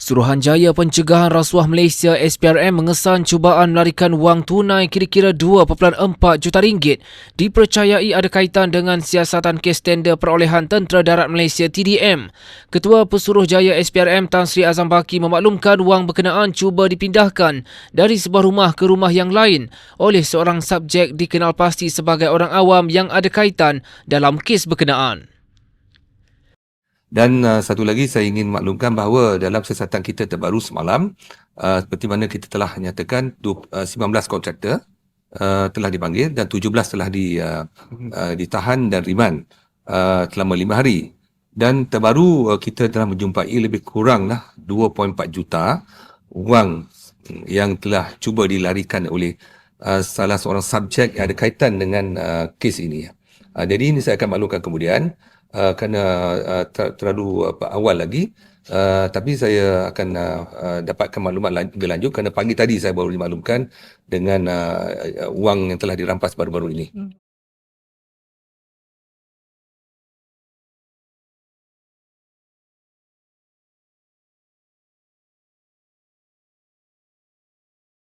Suruhanjaya Pencegahan Rasuah Malaysia SPRM mengesan cubaan melarikan wang tunai kira-kira 2.4 juta ringgit dipercayai ada kaitan dengan siasatan kes tender perolehan Tentera Darat Malaysia TDM. Ketua Pesuruhjaya SPRM Tan Sri Azam Baki memaklumkan wang berkenaan cuba dipindahkan dari sebuah rumah ke rumah yang lain oleh seorang subjek dikenal pasti sebagai orang awam yang ada kaitan dalam kes berkenaan. Dan uh, satu lagi saya ingin maklumkan bahawa dalam siasatan kita terbaru semalam, uh, seperti mana kita telah nyatakan du- uh, 19 kontraktor uh, telah dipanggil dan 17 telah di, uh, uh, ditahan dan riman uh, selama 5 hari. Dan terbaru uh, kita telah menjumpai lebih kurang lah 2.4 juta wang yang telah cuba dilarikan oleh uh, salah seorang subjek yang ada kaitan dengan uh, kes ini. Uh, jadi ini saya akan maklumkan kemudian uh, kerana uh, ter- terlalu uh, awal lagi uh, tapi saya akan uh, uh, dapatkan maklumat lebih lanjut kerana pagi tadi saya baru dimaklumkan dengan uh, uh, wang yang telah dirampas baru-baru ini.